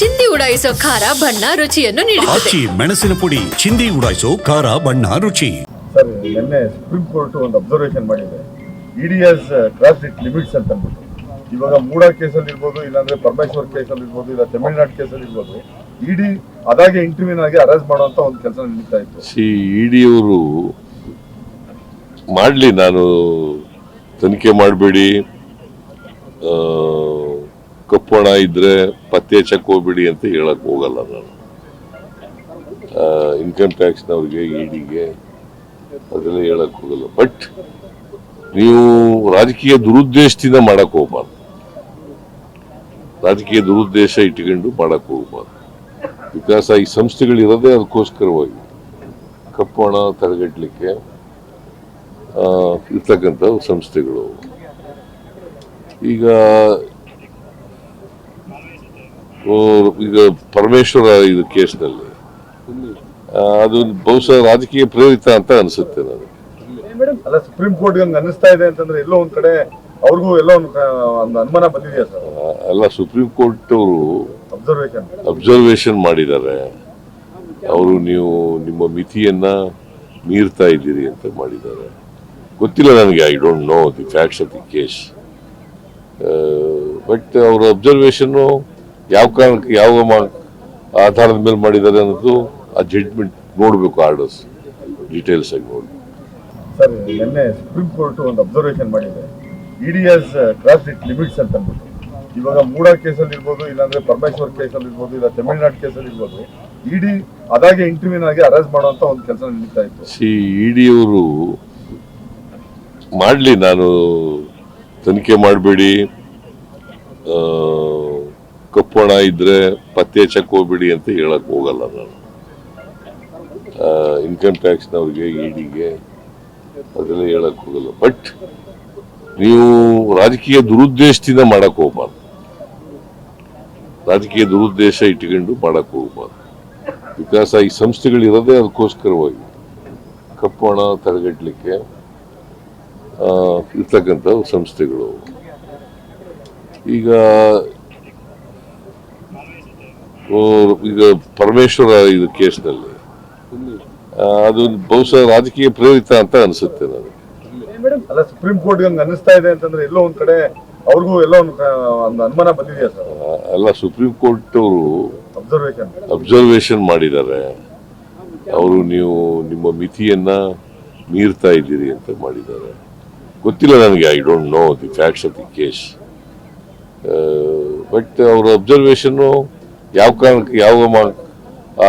ಚಿಂದಿ ಉಡಾಯಿಸೋ ಖಾರ ಬಣ್ಣ ರುಚಿಯನ್ನು ನೀಡುತ್ತದೆ. ಆಚಿ ಮೆಣಸಿನ ಪುಡಿ ಚಿಂದಿ ಉಡಾಯಿಸೋ ಖಾರ ಬಣ್ಣ ರುಚಿ. ಸರ್ ನಿನ್ನೆ ಸುಪ್ರೀಂ ಕೋರ್ಟ್ ಒಂದು ಅಬ್ಸರ್ವೇಷನ್ ಮಾಡಿದೆ. ಇಡಿಎಸ್ ಕ್ರಾಸ್ ಇಟ್ ಲಿಮಿಟ್ಸ್ ಅಂತ ಅಂದ್ಬಿಟ್ಟು. ಇವಾಗ ಮೂಡ ಕೇಸಲ್ಲಿ ಇರ್ಬೋದು ಇಲ್ಲಾಂದ್ರೆ ಪರಮೇಶ್ವರ್ ಕೇಸಲ್ಲಿ ಇರ್ಬೋದು ಇಲ್ಲ ತಮಿಳ್ನಾಡು ಕೇಸಲ್ಲಿ ಇರ್ಬೋದು ಇಡಿ ಅದಾಗೆ ಇಂಟರ್ವ್ಯೂನ್ ಆಗಿ ಅರೆಸ್ಟ್ ಮಾಡುವಂತ ಒಂದು ಕೆಲಸ ನಡೀತಾ ಇತ್ತು. ಸಿ ಇಡಿಯವರು ಮಾಡಲಿ ನಾನು ತನಿಖೆ ಮಾಡಬೇಡಿ. ಹಣ ಇದ್ರೆ ಪತ್ತೆ ಹೆಚ್ಚಕ್ಕೆ ಹೋಗ್ಬಿಡಿ ಅಂತ ಹೇಳಕ್ ಹೋಗಲ್ಲ ನಾನು. ಇನ್ಕಮ್ ಟ್ಯಾಕ್ಸ್ನವ್ರಿಗೆ ಇಡಿಗೆ ಅದೆಲ್ಲ ಹೇಳಕ್ ಹೋಗಲ್ಲ. ಬಟ್ ನೀವು ರಾಜಕೀಯ ದುರುದ್ದೇಶದಿಂದ ಮಾಡಕ್ ಹೋಗ್ಬಾರ್ದು. ರಾಜಕೀಯ ದುರುದ್ದೇಶ ಇಟ್ಕೊಂಡು ಮಾಡಕ್ ಹೋಗ್ಬಾರ್ದು. ವಿಕಾಸ ಈ ಸಂಸ್ಥೆಗಳು ಇರೋದೇ ಅದಕ್ಕೋಸ್ಕರವಾಗಿ. ಕಪ್ಪು ಹಣ ತಡೆಗಟ್ಟಲಿಕ್ಕೆ ಇರ್ತಕ್ಕಂಥ ಸಂಸ್ಥೆಗಳು. ಈಗ ಈಗ ಪರಮೇಶ್ವರ ಇದು ಕೇಸ್ನಲ್ಲಿ. ಅದು ಬಹುಶಃ ರಾಜಕೀಯ ಪ್ರೇರಿತ ಅಂತ ಅನಿಸುತ್ತೆ ನನಗೆ. ಅಲ್ಲ ಸುಪ್ರೀಂ ಕೋರ್ಟ್ ಅನಿಸ್ತಾ ಇದೆ ಅಂತಂದ್ರೆ ಎಲ್ಲೋ ಒಂದ್ ಕಡೆ ಅವ್ರಿಗೂ ಎಲ್ಲೋ ಒಂದು ಅನುಮಾನ ಬಂದಿದೆಯಾ ಸರ್ ಅಲ್ಲ ಸುಪ್ರೀಂ ಕೋರ್ಟ್ ಅವರು ಅಬ್ಸರ್ವೇಷನ್ ಅಬ್ಸರ್ವೇಷನ್ ಮಾಡಿದ್ದಾರೆ. ಅವರು ನೀವು ನಿಮ್ಮ ಮಿತಿಯನ್ನ ಮೀರ್ತಾ ಇದ್ದೀರಿ ಅಂತ ಮಾಡಿದ್ದಾರೆ. ಗೊತ್ತಿಲ್ಲ ನನಗೆ I don't know the facts of the case but ಅವರ ಅಬ್ಸರ್ವೇಷನ್ನು ಯಾವ ಕಾರಣಕ್ಕೆ ಯಾವ ಆಧಾರದ ಮೇಲೆ ಮಾಡಿದ್ದಾರೆ ಅನ್ನೋದು ಆ ಜಡ್ಜ್ಮೆಂಟ್ ನೋಡಬೇಕು ಆರ್ಡರ್ಸ್ ಡೀಟೇಲ್ಸ್ ಆಗಿ ನೋಡಿ. ಸರ್ ನಿನ್ನೆ ಸುಪ್ರೀಂ ಕೋರ್ಟ್ ಒಂದು ಅಬ್ಸರ್ವೇಷನ್ ಮಾಡಿದೆ. ED is cross it limits ಅಂತ ಅಂದ್ಬಿಟ್ಟು. ಇವಾಗ ಮೂಡ ಕೇಸಲ್ಲಿ ಇರ್ಬೋದು ಇಲ್ಲಾಂದ್ರೆ ಪರಮೇಶ್ವರ್ ಕೇಸಲ್ಲಿ ಇರ್ಬೋದು ಇಲ್ಲ ತಮಿಳ್ನಾಡು ಕೇಸಲ್ಲಿ ಇರ್ಬೋದು ಇಡಿ ಅದಾಗೆ ಇಂಟರ್ವ್ಯೂನ್ ಆಗಿ ಅರೆಸ್ಟ್ ಮಾಡುವಂತ ಒಂದು ಕೆಲಸ ನಡೀತಾ ಇತ್ತು. ಸಿ ಇಡಿಯವರು ಮಾಡಲಿ ನಾನು ತನಿಖೆ ಮಾಡಬೇಡಿ ಕಪ್ಪು ಹಣ ಇದ್ರೆ ಪತ್ತೆ ಹಚ್ಚಕ್ ಹೋಗ್ಬೇಡಿ ಅಂತ ಹೇಳಕ್ ಹೋಗಲ್ಲ ನಾನು. ಇನ್ಕಮ್ ಟ್ಯಾಕ್ಸ್ನವ್ರಿಗೆ ಇಡಿಗೆ ಅದೆಲ್ಲ ಹೇಳಕ್ ಹೋಗಲ್ಲ. ಬಟ್ ನೀವು ರಾಜಕೀಯ ದುರುದ್ದೇಶದಿಂದ ಮಾಡಕ್ ಹೋಗ್ಬಾರ್ದು. ರಾಜಕೀಯ ದುರುದ್ದೇಶ ಇಟ್ಕೊಂಡು ಮಾಡಕ್ ಹೋಗ್ಬಾರ್ದು. ವಿಕಾಸ ಈ ಸಂಸ್ಥೆಗಳು ಇರೋದೇ ಅದಕ್ಕೋಸ್ಕರವಾಗಿ. ಕಪ್ಪಣ ತಡೆಗಟ್ಟಲಿಕ್ಕೆ ಇರ್ತಕ್ಕಂಥ ಸಂಸ್ಥೆಗಳು. ಈಗ ಈಗ ಪರಮೇಶ್ವರ ಇದು ಕೇಸ್ನಲ್ಲಿ. ಅದು ಬಹುಶಃ ರಾಜಕೀಯ ಪ್ರೇರಿತ ಅಂತ ಅನಿಸುತ್ತೆ ನನಗೆ. ಅಲ್ಲ ಸುಪ್ರೀಂ ಕೋರ್ಟ್ ಅನ್ನಿಸ್ತಾ ಅನಿಸ್ತಾ ಇದೆ ಅಂತಂದ್ರೆ ಎಲ್ಲೋ ಒಂದ್ ಕಡೆ ಅವ್ರಿಗೂ ಎಲ್ಲೋ ಒಂದು ಅನುಮಾನ ಬಂದಿದೆಯಾ ಸರ್? ಅಲ್ಲ ಸುಪ್ರೀಂ ಕೋರ್ಟ್ ಅವರು ಅಬ್ಸರ್ವೇಷನ್ ಅಬ್ಸರ್ವೇಷನ್ ಮಾಡಿದ್ದಾರೆ. ಅವರು ನೀವು ನಿಮ್ಮ ಮಿತಿಯನ್ನ ಮೀರ್ತಾ ಇದ್ದೀರಿ ಅಂತ ಮಾಡಿದ್ದಾರೆ. ಗೊತ್ತಿಲ್ಲ ನನಗೆ I don't know the facts of the case but ಅವರ ಅಬ್ಸರ್ವೇಷನ್ನು ಯಾವ ಕಾರಣಕ್ಕೆ ಯಾವ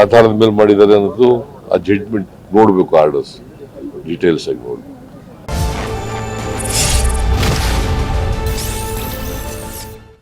ಆಧಾರದ ಮೇಲೆ ಮಾಡಿದ್ದಾರೆ ಅನ್ನೋದು ಆ ಜಡ್ಜ್ಮೆಂಟ್ ನೋಡಬೇಕು ಆರ್ಡರ್ಸ್ ಡೀಟೇಲ್ಸ್ ಆಗಿ ನೋಡಿ.